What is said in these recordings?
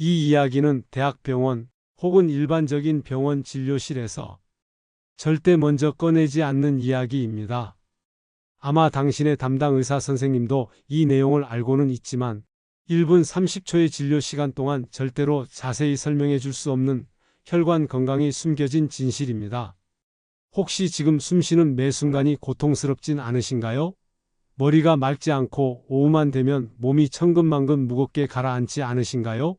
이 이야기는 대학병원 혹은 일반적인 병원 진료실에서 절대 먼저 꺼내지 않는 이야기입니다. 아마 당신의 담당 의사 선생님도 이 내용을 알고는 있지만 1분 30초의 진료 시간 동안 절대로 자세히 설명해 줄 수 없는 혈관 건강이 숨겨진 진실입니다. 혹시 지금 숨 쉬는 매 순간이 고통스럽진 않으신가요? 머리가 맑지 않고 오후만 되면 몸이 천근만근 무겁게 가라앉지 않으신가요?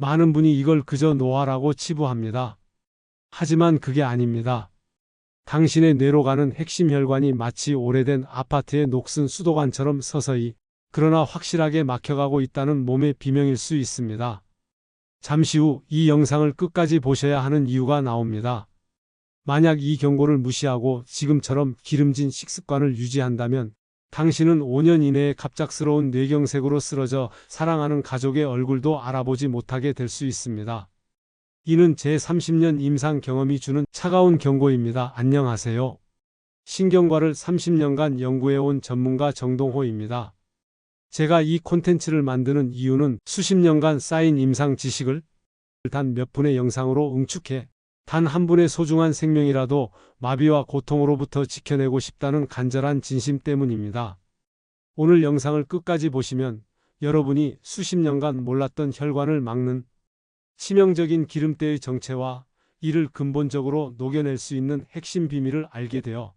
많은 분이 이걸 그저 노화라고 치부합니다. 하지만 그게 아닙니다. 당신의 뇌로 가는 핵심 혈관이 마치 오래된 아파트의 녹슨 수도관처럼 서서히 그러나 확실하게 막혀가고 있다는 몸의 비명일 수 있습니다. 잠시 후 이 영상을 끝까지 보셔야 하는 이유가 나옵니다. 만약 이 경고를 무시하고 지금처럼 기름진 식습관을 유지한다면 당신은 5년 이내에 갑작스러운 뇌경색으로 쓰러져 사랑하는 가족의 얼굴도 알아보지 못하게 될 수 있습니다. 이는 제 30년 임상 경험이 주는 차가운 경고입니다. 안녕하세요. 신경과를 30년간 연구해온 전문가 정동호입니다. 제가 이 콘텐츠를 만드는 이유는 수십 년간 쌓인 임상 지식을 단 몇 분의 영상으로 응축해 단 한 분의 소중한 생명이라도 마비와 고통으로부터 지켜내고 싶다는 간절한 진심 때문입니다. 오늘 영상을 끝까지 보시면 여러분이 수십 년간 몰랐던 혈관을 막는 치명적인 기름때의 정체와 이를 근본적으로 녹여낼 수 있는 핵심 비밀을 알게 되어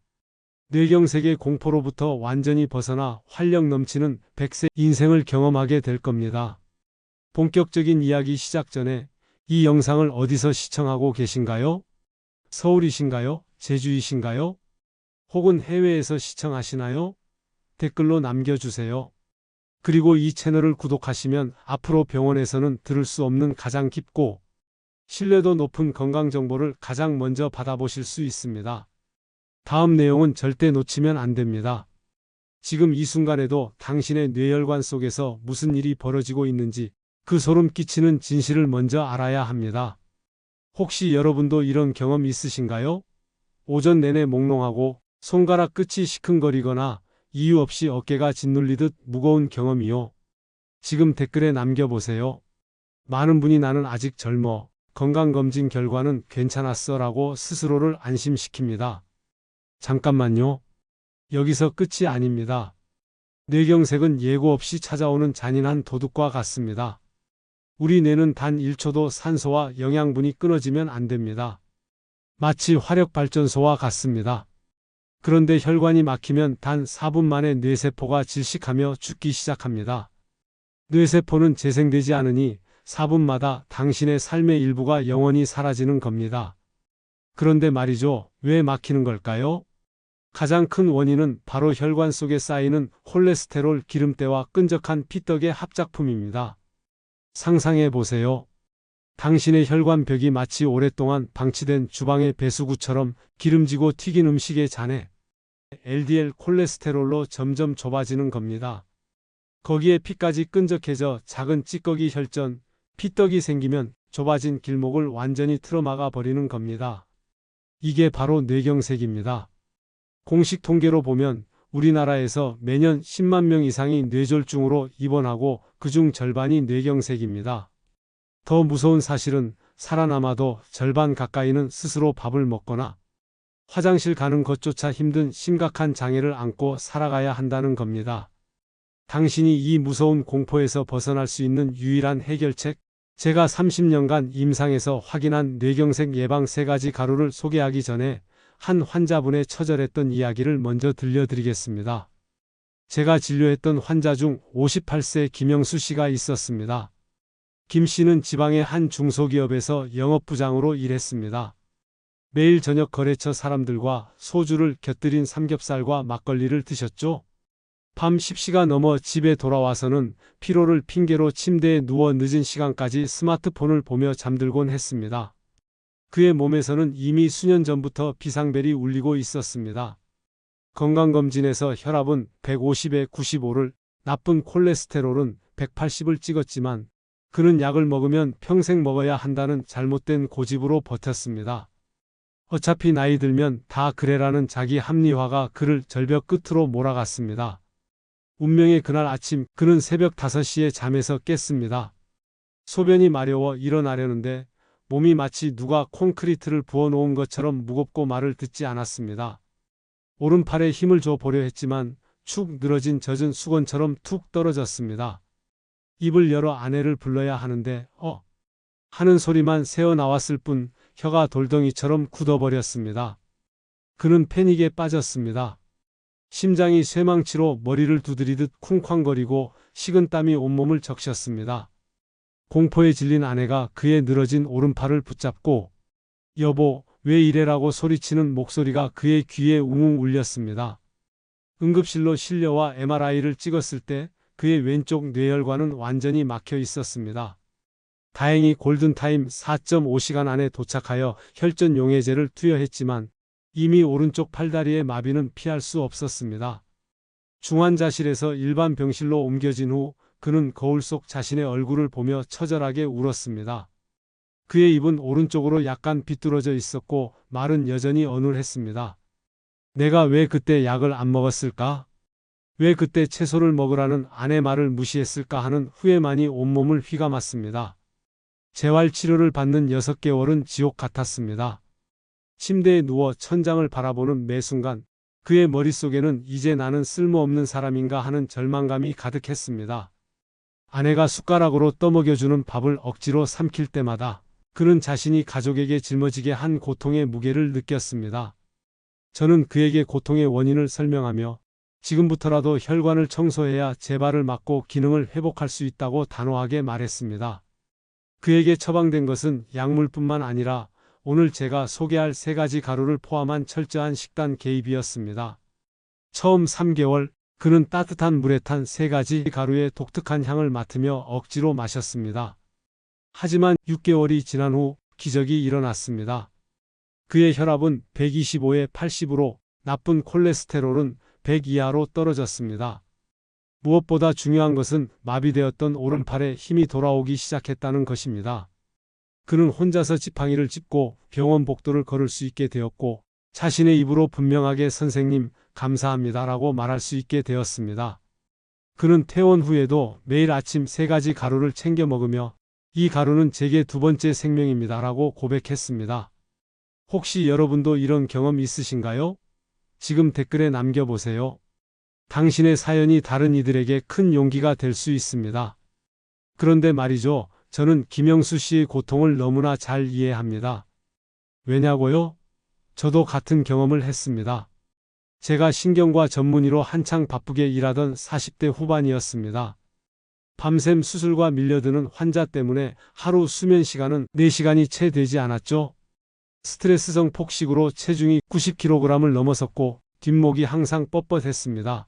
뇌경색의 공포로부터 완전히 벗어나 활력 넘치는 100세 인생을 경험하게 될 겁니다. 본격적인 이야기 시작 전에 이 영상을 어디서 시청하고 계신가요? 서울이신가요? 제주이신가요? 혹은 해외에서 시청하시나요? 댓글로 남겨주세요. 그리고 이 채널을 구독하시면 앞으로 병원에서는 들을 수 없는 가장 깊고 신뢰도 높은 건강 정보를 가장 먼저 받아보실 수 있습니다. 다음 내용은 절대 놓치면 안 됩니다. 지금 이 순간에도 당신의 뇌혈관 속에서 무슨 일이 벌어지고 있는지 그 소름 끼치는 진실을 먼저 알아야 합니다. 혹시 여러분도 이런 경험 있으신가요? 오전 내내 몽롱하고 손가락 끝이 시큰거리거나 이유 없이 어깨가 짓눌리듯 무거운 경험이요. 지금 댓글에 남겨보세요. 많은 분이 나는 아직 젊어. 건강검진 결과는 괜찮았어 라고 스스로를 안심시킵니다. 잠깐만요. 여기서 끝이 아닙니다. 뇌경색은 예고 없이 찾아오는 잔인한 도둑과 같습니다. 우리 뇌는 단 1초도 산소와 영양분이 끊어지면 안 됩니다. 마치 화력발전소와 같습니다. 그런데 혈관이 막히면 단 4분 만에 뇌세포가 질식하며 죽기 시작합니다. 뇌세포는 재생되지 않으니 4분마다 당신의 삶의 일부가 영원히 사라지는 겁니다. 그런데 말이죠. 왜 막히는 걸까요? 가장 큰 원인은 바로 혈관 속에 쌓이는 콜레스테롤 기름때와 끈적한 피떡의 합작품입니다. 상상해 보세요. 당신의 혈관 벽이 마치 오랫동안 방치된 주방의 배수구처럼 기름지고 튀긴 음식의 잔에 LDL 콜레스테롤로 점점 좁아지는 겁니다. 거기에 피까지 끈적해져 작은 찌꺼기 혈전, 피떡이 생기면 좁아진 길목을 완전히 틀어막아 버리는 겁니다. 이게 바로 뇌경색입니다. 공식 통계로 보면 우리나라에서 매년 10만 명 이상이 뇌졸중으로 입원하고 그중 절반이 뇌경색입니다. 더 무서운 사실은 살아남아도 절반 가까이는 스스로 밥을 먹거나 화장실 가는 것조차 힘든 심각한 장애를 안고 살아가야 한다는 겁니다. 당신이 이 무서운 공포에서 벗어날 수 있는 유일한 해결책, 제가 30년간 임상에서 확인한 뇌경색 예방 세 가지 가루를 소개하기 전에 한 환자분의 처절했던 이야기를 먼저 들려드리겠습니다. 제가 진료했던 환자 중 58세 김영수 씨가 있었습니다. 김 씨는 지방의 한 중소기업에서 영업부장으로 일했습니다. 매일 저녁 거래처 사람들과 소주를 곁들인 삼겹살과 막걸리를 드셨죠? 밤 10시가 넘어 집에 돌아와서는 피로를 핑계로 침대에 누워 늦은 시간까지 스마트폰을 보며 잠들곤 했습니다. 그의 몸에서는 이미 수년 전부터 비상벨이 울리고 있었습니다. 건강검진에서 혈압은 150에 95를, 나쁜 콜레스테롤은 180을 찍었지만 그는 약을 먹으면 평생 먹어야 한다는 잘못된 고집으로 버텼습니다. 어차피 나이 들면 다 그래라는 자기 합리화가 그를 절벽 끝으로 몰아갔습니다. 운명의 그날 아침 그는 새벽 5시에 잠에서 깼습니다. 소변이 마려워 일어나려는데 몸이 마치 누가 콘크리트를 부어 놓은 것처럼 무겁고 말을 듣지 않았습니다. 오른팔에 힘을 줘 보려 했지만 축 늘어진 젖은 수건처럼 툭 떨어졌습니다. 입을 열어 아내를 불러야 하는데 어 하는 소리만 새어 나왔을 뿐 혀가 돌덩이처럼 굳어버렸습니다. 그는 패닉에 빠졌습니다. 심장이 쇠망치로 머리를 두드리듯 쿵쾅거리고 식은 땀이 온몸을 적셨습니다. 공포에 질린 아내가 그의 늘어진 오른팔을 붙잡고 여보, 왜 이래라고 소리치는 목소리가 그의 귀에 웅웅 울렸습니다. 응급실로 실려와 MRI를 찍었을 때 그의 왼쪽 뇌혈관은 완전히 막혀 있었습니다. 다행히 골든타임 4.5시간 안에 도착하여 혈전 용해제를 투여했지만 이미 오른쪽 팔다리의 마비는 피할 수 없었습니다. 중환자실에서 일반 병실로 옮겨진 후 그는 거울 속 자신의 얼굴을 보며 처절하게 울었습니다. 그의 입은 오른쪽으로 약간 비뚤어져 있었고 말은 여전히 어눌했습니다. 내가 왜 그때 약을 안 먹었을까? 왜 그때 채소를 먹으라는 아내 말을 무시했을까 하는 후회만이 온몸을 휘감았습니다. 재활 치료를 받는 6개월은 지옥 같았습니다. 침대에 누워 천장을 바라보는 매 순간 그의 머릿속에는 이제 나는 쓸모없는 사람인가 하는 절망감이 가득했습니다. 아내가 숟가락으로 떠먹여주는 밥을 억지로 삼킬 때마다 그는 자신이 가족에게 짊어지게 한 고통의 무게를 느꼈습니다. 저는 그에게 고통의 원인을 설명하며 지금부터라도 혈관을 청소해야 재발을 막고 기능을 회복할 수 있다고 단호하게 말했습니다. 그에게 처방된 것은 약물뿐만 아니라 오늘 제가 소개할 세 가지 가루를 포함한 철저한 식단 개입이었습니다. 처음 3개월 그는 따뜻한 물에 탄 세 가지 가루의 독특한 향을 맡으며 억지로 마셨습니다. 하지만 6개월이 지난 후 기적이 일어났습니다. 그의 혈압은 125에 80으로 나쁜 콜레스테롤은 100 이하로 떨어졌습니다. 무엇보다 중요한 것은 마비되었던 오른팔에 힘이 돌아오기 시작했다는 것입니다. 그는 혼자서 지팡이를 짚고 병원 복도를 걸을 수 있게 되었고 자신의 입으로 분명하게 선생님 감사합니다라고 말할 수 있게 되었습니다. 그는 퇴원 후에도 매일 아침 세 가지 가루를 챙겨 먹으며 이 가루는 제게 두 번째 생명입니다라고 고백했습니다. 혹시 여러분도 이런 경험 있으신가요? 지금 댓글에 남겨보세요. 당신의 사연이 다른 이들에게 큰 용기가 될 수 있습니다. 그런데 말이죠. 저는 김영수 씨의 고통을 너무나 잘 이해합니다. 왜냐고요? 저도 같은 경험을 했습니다. 제가 신경과 전문의로 한창 바쁘게 일하던 40대 후반이었습니다. 밤샘 수술과 밀려드는 환자 때문에 하루 수면 시간은 4시간이 채 되지 않았죠. 스트레스성 폭식으로 체중이 90kg을 넘어섰고 뒷목이 항상 뻣뻣했습니다.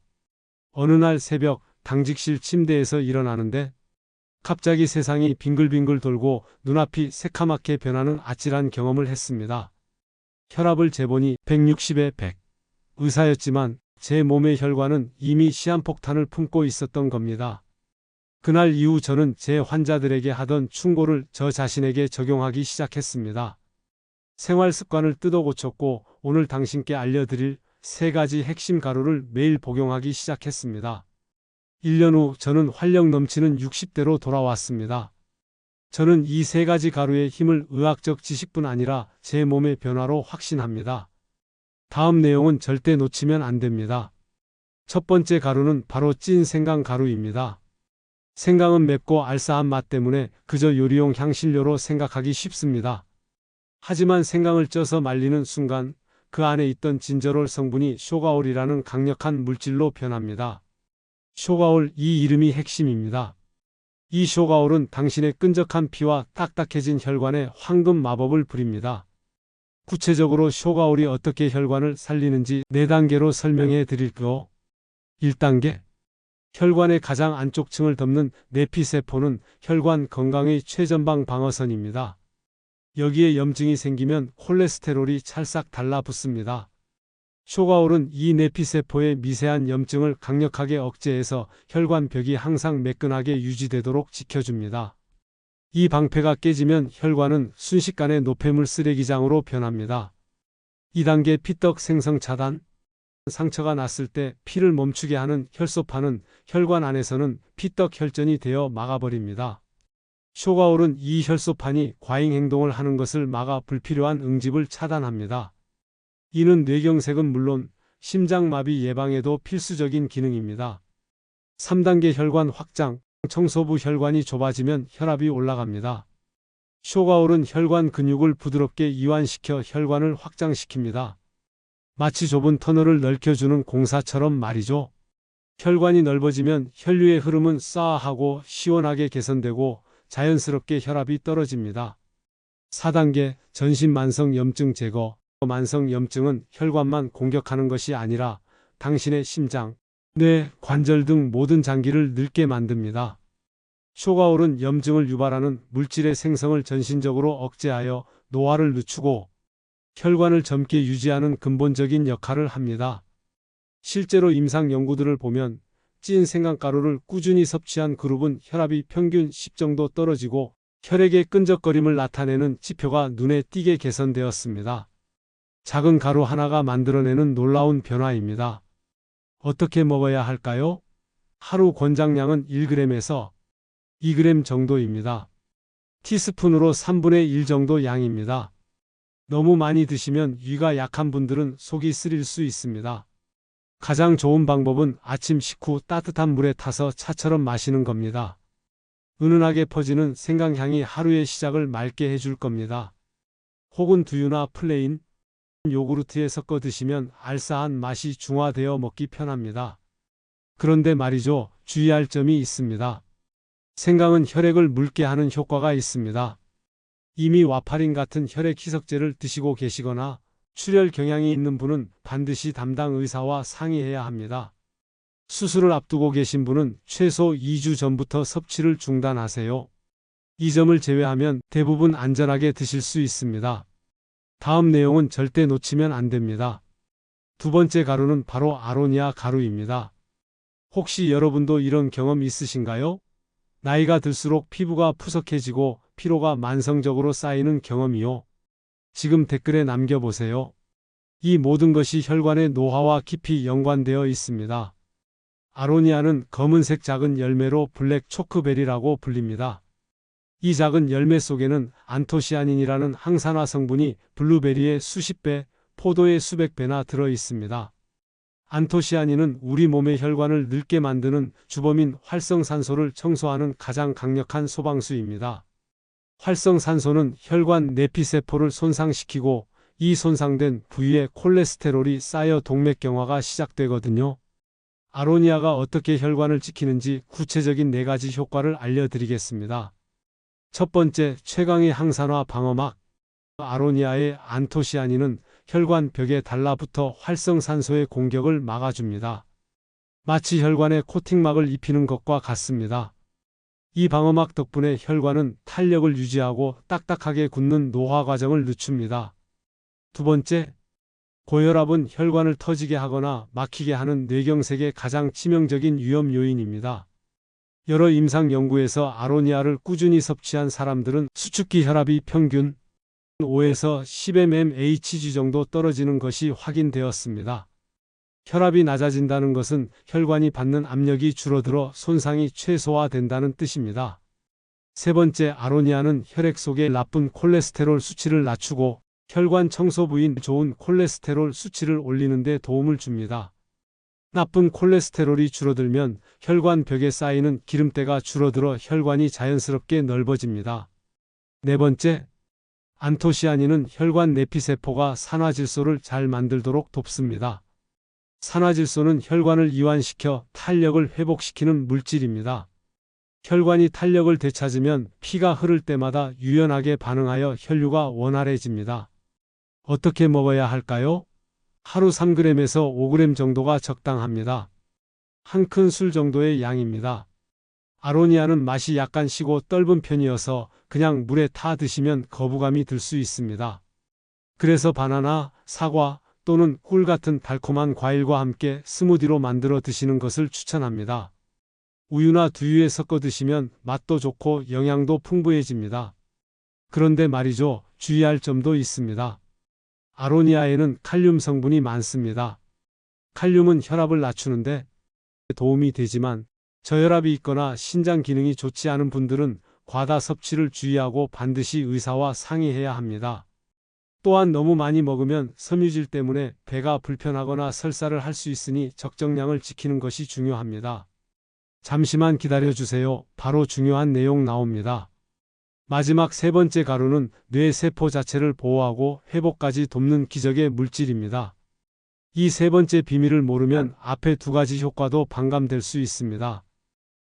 어느 날 새벽 당직실 침대에서 일어나는데 갑자기 세상이 빙글빙글 돌고 눈앞이 새카맣게 변하는 아찔한 경험을 했습니다. 혈압을 재보니 160에 100. 의사였지만 제 몸의 혈관은 이미 시한폭탄을 품고 있었던 겁니다. 그날 이후 저는 제 환자들에게 하던 충고를 저 자신에게 적용하기 시작했습니다. 생활 습관을 뜯어 고쳤고 오늘 당신께 알려드릴 세 가지 핵심 가루를 매일 복용하기 시작했습니다. 1년 후 저는 활력 넘치는 60대로 돌아왔습니다. 저는 이 세 가지 가루의 힘을 의학적 지식뿐 아니라 제 몸의 변화로 확신합니다. 다음 내용은 절대 놓치면 안 됩니다. 첫 번째 가루는 바로 찐 생강 가루입니다. 생강은 맵고 알싸한 맛 때문에 그저 요리용 향신료로 생각하기 쉽습니다. 하지만 생강을 쪄서 말리는 순간 그 안에 있던 진저롤 성분이 쇼가올이라는 강력한 물질로 변합니다. 쇼가올 이 이름이 핵심입니다. 이 쇼가올은 당신의 끈적한 피와 딱딱해진 혈관에 황금 마법을 부립니다. 구체적으로 쇼가올이 어떻게 혈관을 살리는지 4단계로 설명해 드릴게요. 1단계 혈관의 가장 안쪽 층을 덮는 내피세포는 혈관 건강의 최전방 방어선입니다. 여기에 염증이 생기면 콜레스테롤이 찰싹 달라붙습니다. 쇼가올은 이 내피세포의 미세한 염증을 강력하게 억제해서 혈관 벽이 항상 매끈하게 유지되도록 지켜줍니다. 이 방패가 깨지면 혈관은 순식간에 노폐물 쓰레기장으로 변합니다. 2단계 피떡 생성 차단 상처가 났을 때 피를 멈추게 하는 혈소판은 혈관 안에서는 피떡 혈전이 되어 막아버립니다. 쇼가올은 이 혈소판이 과잉 행동을 하는 것을 막아 불필요한 응집을 차단합니다. 이는 뇌경색은 물론 심장마비 예방에도 필수적인 기능입니다. 3단계 혈관 확장, 청소부 혈관이 좁아지면 혈압이 올라갑니다. 쇼가올은 혈관 근육을 부드럽게 이완시켜 혈관을 확장시킵니다. 마치 좁은 터널을 넓혀주는 공사처럼 말이죠. 혈관이 넓어지면 혈류의 흐름은 싸하고 시원하게 개선되고 자연스럽게 혈압이 떨어집니다. 4단계 전신 만성 염증 제거. 만성 염증은 혈관만 공격하는 것이 아니라 당신의 심장, 뇌, 관절 등 모든 장기를 늙게 만듭니다. 쇼가올은 염증을 유발하는 물질의 생성을 전신적으로 억제하여 노화를 늦추고 혈관을 젊게 유지하는 근본적인 역할을 합니다. 실제로 임상 연구들을 보면 찐 생강가루를 꾸준히 섭취한 그룹은 혈압이 평균 10 정도 떨어지고 혈액의 끈적거림을 나타내는 지표가 눈에 띄게 개선되었습니다. 작은 가루 하나가 만들어내는 놀라운 변화입니다. 어떻게 먹어야 할까요? 하루 권장량은 1g에서 2g 정도입니다. 티스푼으로 3분의 1 정도 양입니다. 너무 많이 드시면 위가 약한 분들은 속이 쓰릴 수 있습니다. 가장 좋은 방법은 아침 식후 따뜻한 물에 타서 차처럼 마시는 겁니다. 은은하게 퍼지는 생강향이 하루의 시작을 맑게 해줄 겁니다. 혹은 두유나 플레인, 요구르트에 섞어 드시면 알싸한 맛이 중화되어 먹기 편합니다. 그런데 말이죠, 주의할 점이 있습니다. 생강은 혈액을 묽게 하는 효과가 있습니다. 이미 와파린 같은 혈액 희석제를 드시고 계시거나 출혈 경향이 있는 분은 반드시 담당 의사와 상의해야 합니다. 수술을 앞두고 계신 분은 최소 2주 전부터 섭취를 중단하세요. 이 점을 제외하면 대부분 안전하게 드실 수 있습니다. 다음 내용은 절대 놓치면 안 됩니다. 두 번째 가루는 바로 아로니아 가루입니다. 혹시 여러분도 이런 경험 있으신가요? 나이가 들수록 피부가 푸석해지고 피로가 만성적으로 쌓이는 경험이요. 지금 댓글에 남겨보세요. 이 모든 것이 혈관의 노화와 깊이 연관되어 있습니다. 아로니아는 검은색 작은 열매로 블랙 초크베리라고 불립니다. 이 작은 열매 속에는 안토시아닌이라는 항산화 성분이 블루베리의 수십 배, 포도의 수백 배나 들어 있습니다. 안토시아닌은 우리 몸의 혈관을 늙게 만드는 주범인 활성산소를 청소하는 가장 강력한 소방수입니다. 활성산소는 혈관 내피세포를 손상시키고 이 손상된 부위에 콜레스테롤이 쌓여 동맥경화가 시작되거든요. 아로니아가 어떻게 혈관을 지키는지 구체적인 네 가지 효과를 알려드리겠습니다. 첫 번째, 최강의 항산화 방어막. 아로니아의 안토시아닌은 혈관 벽에 달라붙어 활성산소의 공격을 막아줍니다. 마치 혈관에 코팅막을 입히는 것과 같습니다. 이 방어막 덕분에 혈관은 탄력을 유지하고 딱딱하게 굳는 노화 과정을 늦춥니다. 두 번째, 고혈압은 혈관을 터지게 하거나 막히게 하는 뇌경색의 가장 치명적인 위험 요인입니다. 여러 임상 연구에서 아로니아를 꾸준히 섭취한 사람들은 수축기 혈압이 평균 5에서 10mmHg 정도 떨어지는 것이 확인되었습니다. 혈압이 낮아진다는 것은 혈관이 받는 압력이 줄어들어 손상이 최소화된다는 뜻입니다. 세 번째, 아로니아는 혈액 속의 나쁜 콜레스테롤 수치를 낮추고 혈관 청소 부인 좋은 콜레스테롤 수치를 올리는 데 도움을 줍니다. 나쁜 콜레스테롤이 줄어들면 혈관 벽에 쌓이는 기름때가 줄어들어 혈관이 자연스럽게 넓어집니다. 네 번째, 안토시아닌은 혈관 내피세포가 산화질소를 잘 만들도록 돕습니다. 산화질소는 혈관을 이완시켜 탄력을 회복시키는 물질입니다. 혈관이 탄력을 되찾으면 피가 흐를 때마다 유연하게 반응하여 혈류가 원활해집니다. 어떻게 먹어야 할까요? 하루 3g에서 5g 정도가 적당합니다. 한 큰 술 정도의 양입니다. 아로니아는 맛이 약간 시고 떫은 편이어서 그냥 물에 타 드시면 거부감이 들 수 있습니다. 그래서 바나나, 사과 또는 꿀 같은 달콤한 과일과 함께 스무디로 만들어 드시는 것을 추천합니다. 우유나 두유에 섞어 드시면 맛도 좋고 영양도 풍부해집니다. 그런데 말이죠, 주의할 점도 있습니다. 아로니아에는 칼륨 성분이 많습니다. 칼륨은 혈압을 낮추는데 도움이 되지만 저혈압이 있거나 신장 기능이 좋지 않은 분들은 과다 섭취를 주의하고 반드시 의사와 상의해야 합니다. 또한 너무 많이 먹으면 섬유질 때문에 배가 불편하거나 설사를 할 수 있으니 적정량을 지키는 것이 중요합니다. 잠시만 기다려 주세요. 바로 중요한 내용 나옵니다. 마지막 세 번째 가루는 뇌 세포 자체를 보호하고 회복까지 돕는 기적의 물질입니다. 이 세 번째 비밀을 모르면 앞에 두 가지 효과도 반감될 수 있습니다.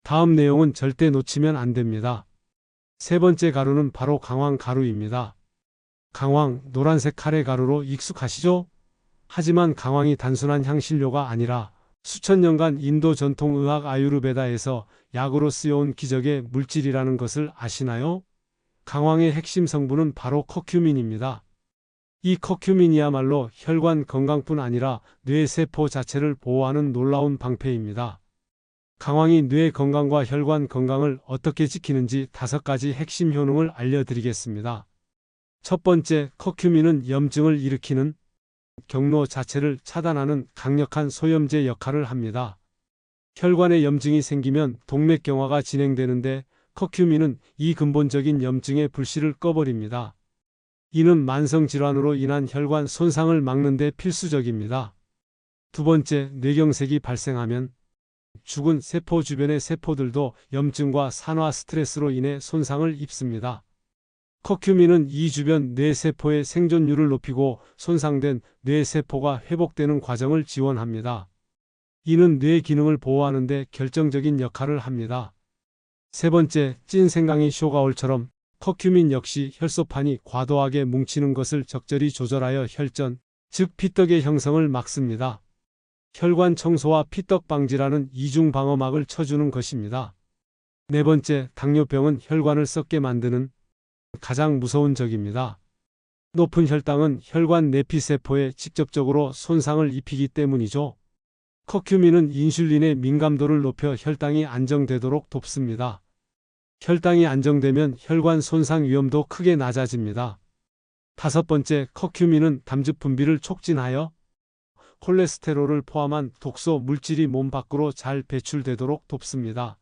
다음 내용은 절대 놓치면 안 됩니다. 세 번째 가루는 바로 강황 가루입니다. 강황, 노란색 카레 가루로 익숙하시죠? 하지만 강황이 단순한 향신료가 아니라 수천 년간 인도 전통 의학 아유르베다에서 약으로 쓰여온 기적의 물질이라는 것을 아시나요? 강황의 핵심 성분은 바로 커큐민입니다. 이 커큐민이야말로 혈관 건강뿐 아니라 뇌 세포 자체를 보호하는 놀라운 방패입니다. 강황이 뇌 건강과 혈관 건강을 어떻게 지키는지 다섯 가지 핵심 효능을 알려드리겠습니다. 첫 번째, 커큐민은 염증을 일으키는 경로 자체를 차단하는 강력한 소염제 역할을 합니다. 혈관에 염증이 생기면 동맥경화가 진행되는데 커큐민은 이 근본적인 염증의 불씨를 꺼버립니다. 이는 만성 질환으로 인한 혈관 손상을 막는 데 필수적입니다. 두 번째, 뇌경색이 발생하면 죽은 세포 주변의 세포들도 염증과 산화 스트레스로 인해 손상을 입습니다. 커큐민은 이 주변 뇌세포의 생존율을 높이고 손상된 뇌세포가 회복되는 과정을 지원합니다. 이는 뇌 기능을 보호하는 데 결정적인 역할을 합니다. 세 번째, 찐 생강의 쇼가올처럼 커큐민 역시 혈소판이 과도하게 뭉치는 것을 적절히 조절하여 혈전, 즉 피떡의 형성을 막습니다. 혈관 청소와 피떡 방지라는 이중 방어막을 쳐주는 것입니다. 네 번째, 당뇨병은 혈관을 썩게 만드는 가장 무서운 적입니다. 높은 혈당은 혈관 내피세포에 직접적으로 손상을 입히기 때문이죠. 커큐민은 인슐린의 민감도를 높여 혈당이 안정되도록 돕습니다. 혈당이 안정되면 혈관 손상 위험도 크게 낮아집니다. 다섯 번째, 커큐민은 담즙 분비를 촉진하여 콜레스테롤을 포함한 독소 물질이 몸 밖으로 잘 배출되도록 돕습니다.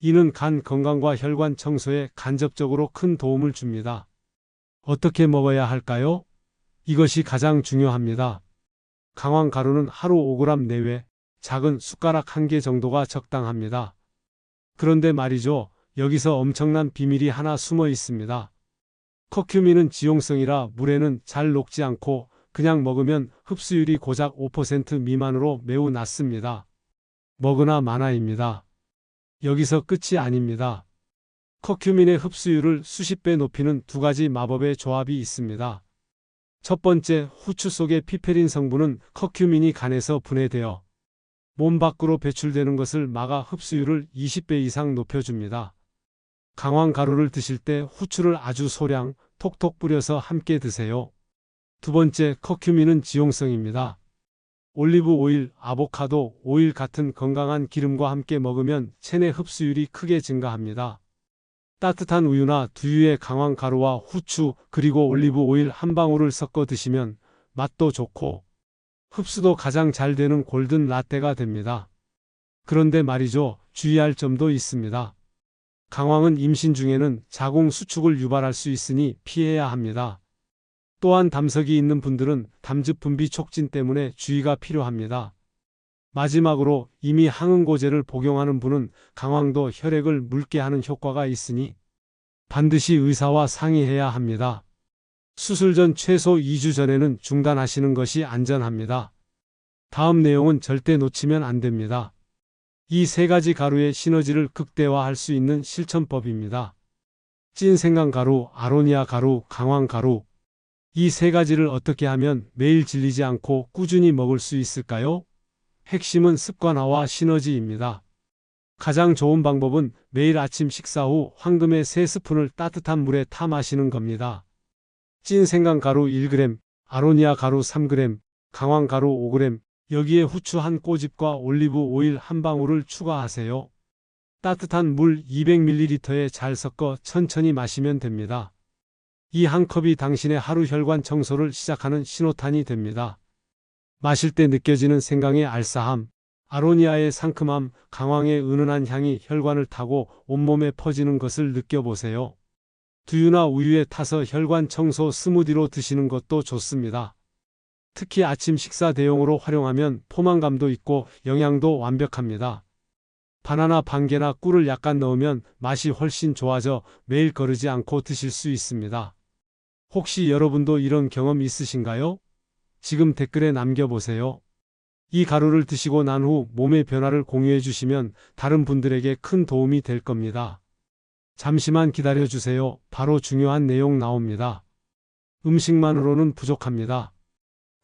이는 간 건강과 혈관 청소에 간접적으로 큰 도움을 줍니다. 어떻게 먹어야 할까요? 이것이 가장 중요합니다. 강황 가루는 하루 5g 내외, 작은 숟가락 1개 정도가 적당합니다. 그런데 말이죠. 여기서 엄청난 비밀이 하나 숨어 있습니다. 커큐민은 지용성이라 물에는 잘 녹지 않고 그냥 먹으면 흡수율이 고작 5% 미만으로 매우 낮습니다. 먹으나 마나입니다. 여기서 끝이 아닙니다. 커큐민의 흡수율을 수십 배 높이는 두 가지 마법의 조합이 있습니다. 첫 번째, 후추 속의 피페린 성분은 커큐민이 간에서 분해되어 몸 밖으로 배출되는 것을 막아 흡수율을 20배 이상 높여줍니다. 강황 가루를 드실 때 후추를 아주 소량 톡톡 뿌려서 함께 드세요. 두 번째, 커큐민은 지용성입니다. 올리브 오일, 아보카도, 오일 같은 건강한 기름과 함께 먹으면 체내 흡수율이 크게 증가합니다. 따뜻한 우유나 두유에 강황 가루와 후추 그리고 올리브 오일 한 방울을 섞어 드시면 맛도 좋고 흡수도 가장 잘 되는 골든 라떼가 됩니다. 그런데 말이죠. 주의할 점도 있습니다. 강황은 임신 중에는 자궁 수축을 유발할 수 있으니 피해야 합니다. 또한 담석이 있는 분들은 담즙 분비 촉진 때문에 주의가 필요합니다. 마지막으로 이미 항응고제를 복용하는 분은 강황도 혈액을 묽게 하는 효과가 있으니 반드시 의사와 상의해야 합니다. 수술 전 최소 2주 전에는 중단하시는 것이 안전합니다. 다음 내용은 절대 놓치면 안 됩니다. 이 세 가지 가루의 시너지를 극대화할 수 있는 실천법입니다. 찐 생강 가루, 아로니아 가루, 강황 가루, 이 세 가지를 어떻게 하면 매일 질리지 않고 꾸준히 먹을 수 있을까요? 핵심은 습관화와 시너지입니다. 가장 좋은 방법은 매일 아침 식사 후 황금의 3스푼을 따뜻한 물에 타 마시는 겁니다. 찐 생강 가루 1g, 아로니아 가루 3g, 강황 가루 5g, 여기에 후추 한 꼬집과 올리브 오일 한 방울을 추가하세요. 따뜻한 물 200ml에 잘 섞어 천천히 마시면 됩니다. 이 한 컵이 당신의 하루 혈관 청소를 시작하는 신호탄이 됩니다. 마실 때 느껴지는 생강의 알싸함, 아로니아의 상큼함, 강황의 은은한 향이 혈관을 타고 온몸에 퍼지는 것을 느껴보세요. 두유나 우유에 타서 혈관 청소 스무디로 드시는 것도 좋습니다. 특히 아침 식사 대용으로 활용하면 포만감도 있고 영양도 완벽합니다. 바나나 반 개나 꿀을 약간 넣으면 맛이 훨씬 좋아져 매일 거르지 않고 드실 수 있습니다. 혹시 여러분도 이런 경험 있으신가요? 지금 댓글에 남겨보세요. 이 가루를 드시고 난 후 몸의 변화를 공유해 주시면 다른 분들에게 큰 도움이 될 겁니다. 잠시만 기다려 주세요. 바로 중요한 내용 나옵니다. 음식만으로는 부족합니다.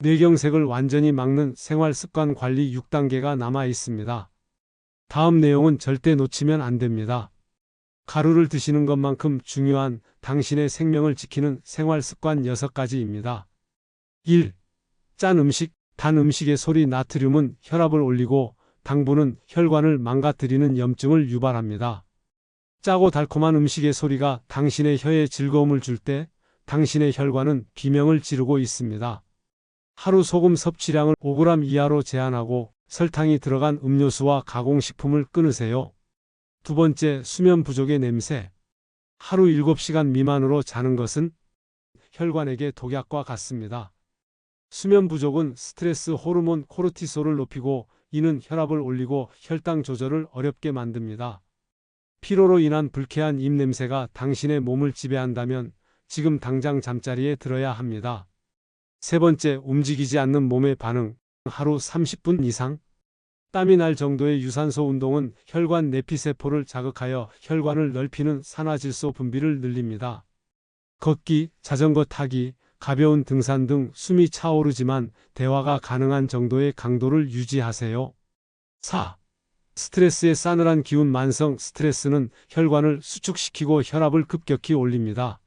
뇌경색을 완전히 막는 생활 습관 관리 6단계가 남아 있습니다. 다음 내용은 절대 놓치면 안 됩니다. 가루를 드시는 것만큼 중요한 당신의 생명을 지키는 생활 습관 6가지입니다. 1. 짠 음식, 단 음식의 소리 나트륨은 혈압을 올리고 당분은 혈관을 망가뜨리는 염증을 유발합니다. 짜고 달콤한 음식의 소리가 당신의 혀에 즐거움을 줄 때 당신의 혈관은 비명을 지르고 있습니다. 하루 소금 섭취량을 5g 이하로 제한하고 설탕이 들어간 음료수와 가공식품을 끊으세요. 두 번째, 수면 부족의 냄새. 하루 7시간 미만으로 자는 것은 혈관에게 독약과 같습니다. 수면 부족은 스트레스 호르몬 코르티솔을 높이고 이는 혈압을 올리고 혈당 조절을 어렵게 만듭니다. 피로로 인한 불쾌한 입냄새가 당신의 몸을 지배한다면 지금 당장 잠자리에 들어야 합니다. 세 번째, 움직이지 않는 몸의 반응. 하루 30분 이상? 땀이 날 정도의 유산소 운동은 혈관 내피세포를 자극하여 혈관을 넓히는 산화질소 분비를 늘립니다. 걷기, 자전거 타기, 가벼운 등산 등 숨이 차오르지만 대화가 가능한 정도의 강도를 유지하세요. 4. 스트레스의 싸늘한 기운 만성 스트레스는 혈관을 수축시키고 혈압을 급격히 올립니다.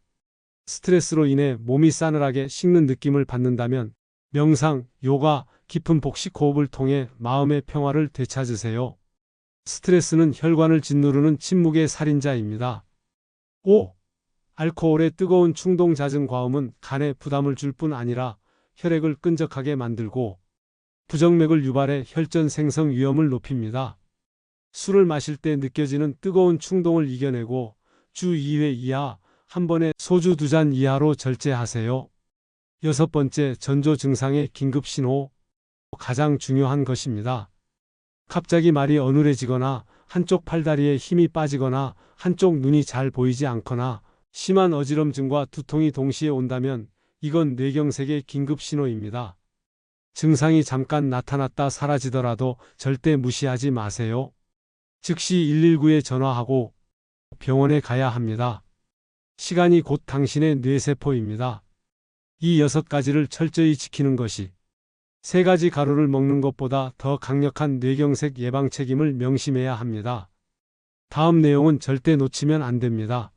스트레스로 인해 몸이 싸늘하게 식는 느낌을 받는다면 명상, 요가, 깊은 복식 호흡을 통해 마음의 평화를 되찾으세요. 스트레스는 혈관을 짓누르는 침묵의 살인자입니다. 5. 알코올의 뜨거운 충동 잦은 과음은 간에 부담을 줄 뿐 아니라 혈액을 끈적하게 만들고 부정맥을 유발해 혈전 생성 위험을 높입니다. 술을 마실 때 느껴지는 뜨거운 충동을 이겨내고 주 2회 이하, 한 번에 소주 2잔 이하로 절제하세요. 여섯 번째, 전조 증상의 긴급 신호. 가장 중요한 것입니다. 갑자기 말이 어눌해지거나 한쪽 팔다리에 힘이 빠지거나 한쪽 눈이 잘 보이지 않거나 심한 어지럼증과 두통이 동시에 온다면 이건 뇌경색의 긴급 신호입니다. 증상이 잠깐 나타났다 사라지더라도 절대 무시하지 마세요. 즉시 119에 전화하고 병원에 가야 합니다. 시간이 곧 당신의 뇌세포입니다. 이 여섯 가지를 철저히 지키는 것이 세 가지 가루를 먹는 것보다 더 강력한 뇌경색 예방 책임을 명심해야 합니다. 다음 내용은 절대 놓치면 안 됩니다.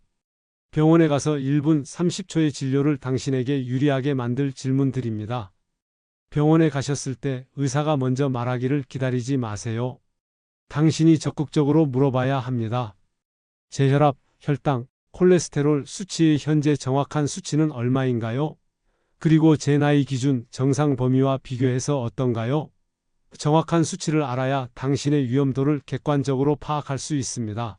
병원에 가서 1분 30초의 진료를 당신에게 유리하게 만들 질문들입니다. 병원에 가셨을 때 의사가 먼저 말하기를 기다리지 마세요. 당신이 적극적으로 물어봐야 합니다. 제 혈압, 혈당, 콜레스테롤 수치의 현재 정확한 수치는 얼마인가요? 그리고 제 나이 기준 정상 범위와 비교해서 어떤가요? 정확한 수치를 알아야 당신의 위험도를 객관적으로 파악할 수 있습니다.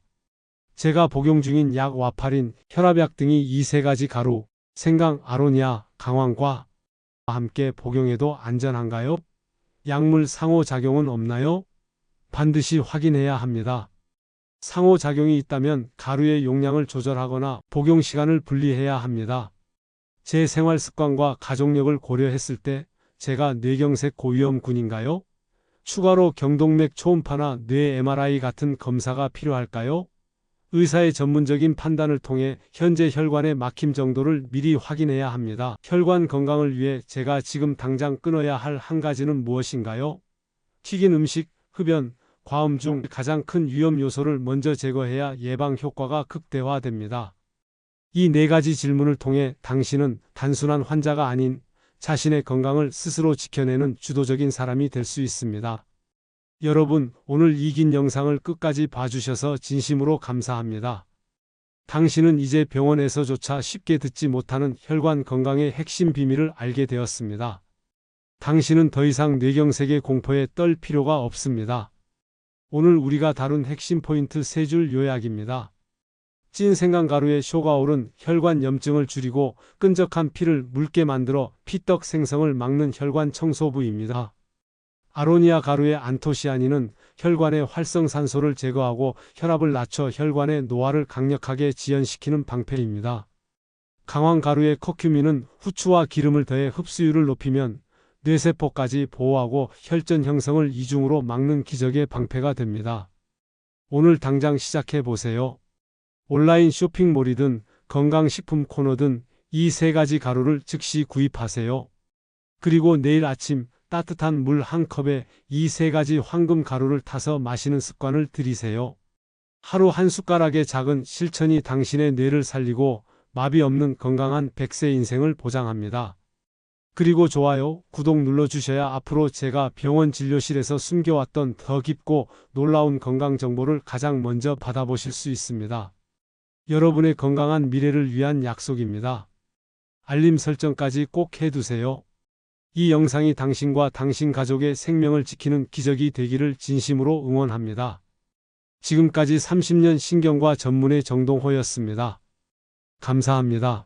제가 복용 중인 약 와파린, 혈압약 등이 이 세 가지 가루, 생강, 아로니아, 강황과 함께 복용해도 안전한가요? 약물 상호작용은 없나요? 반드시 확인해야 합니다. 상호작용이 있다면 가루의 용량을 조절하거나 복용 시간을 분리해야 합니다. 제 생활 습관과 가족력을 고려했을 때 제가 뇌경색 고위험군인가요? 추가로 경동맥 초음파나 뇌 MRI 같은 검사가 필요할까요? 의사의 전문적인 판단을 통해 현재 혈관의 막힘 정도를 미리 확인해야 합니다. 혈관 건강을 위해 제가 지금 당장 끊어야 할 한 가지는 무엇인가요? 튀긴 음식, 흡연, 과음 중 가장 큰 위험 요소를 먼저 제거해야 예방 효과가 극대화됩니다. 이 네 가지 질문을 통해 당신은 단순한 환자가 아닌 자신의 건강을 스스로 지켜내는 주도적인 사람이 될 수 있습니다. 여러분, 오늘 이 긴 영상을 끝까지 봐주셔서 진심으로 감사합니다. 당신은 이제 병원에서조차 쉽게 듣지 못하는 혈관 건강의 핵심 비밀을 알게 되었습니다. 당신은 더 이상 뇌경색의 공포에 떨 필요가 없습니다. 오늘 우리가 다룬 핵심 포인트 세 줄 요약입니다. 찐 생강 가루에 쇼가 오른 혈관 염증을 줄이고 끈적한 피를 묽게 만들어 피떡 생성을 막는 혈관 청소부입니다. 아로니아 가루의 안토시아닌은 혈관의 활성산소를 제거하고 혈압을 낮춰 혈관의 노화를 강력하게 지연시키는 방패입니다. 강황 가루의 커큐민은 후추와 기름을 더해 흡수율을 높이면 뇌세포까지 보호하고 혈전 형성을 이중으로 막는 기적의 방패가 됩니다. 오늘 당장 시작해 보세요. 온라인 쇼핑몰이든 건강식품 코너든 이 세 가지 가루를 즉시 구입하세요. 그리고 내일 아침 따뜻한 물 한 컵에 이 세 가지 황금 가루를 타서 마시는 습관을 들이세요. 하루 한 숟가락의 작은 실천이 당신의 뇌를 살리고 마비 없는 건강한 100세 인생을 보장합니다. 그리고 좋아요, 구독 눌러주셔야 앞으로 제가 병원 진료실에서 숨겨왔던 더 깊고 놀라운 건강 정보를 가장 먼저 받아보실 수 있습니다. 여러분의 건강한 미래를 위한 약속입니다. 알림 설정까지 꼭 해두세요. 이 영상이 당신과 당신 가족의 생명을 지키는 기적이 되기를 진심으로 응원합니다. 지금까지 30년 신경과 전문의 정동호였습니다. 감사합니다.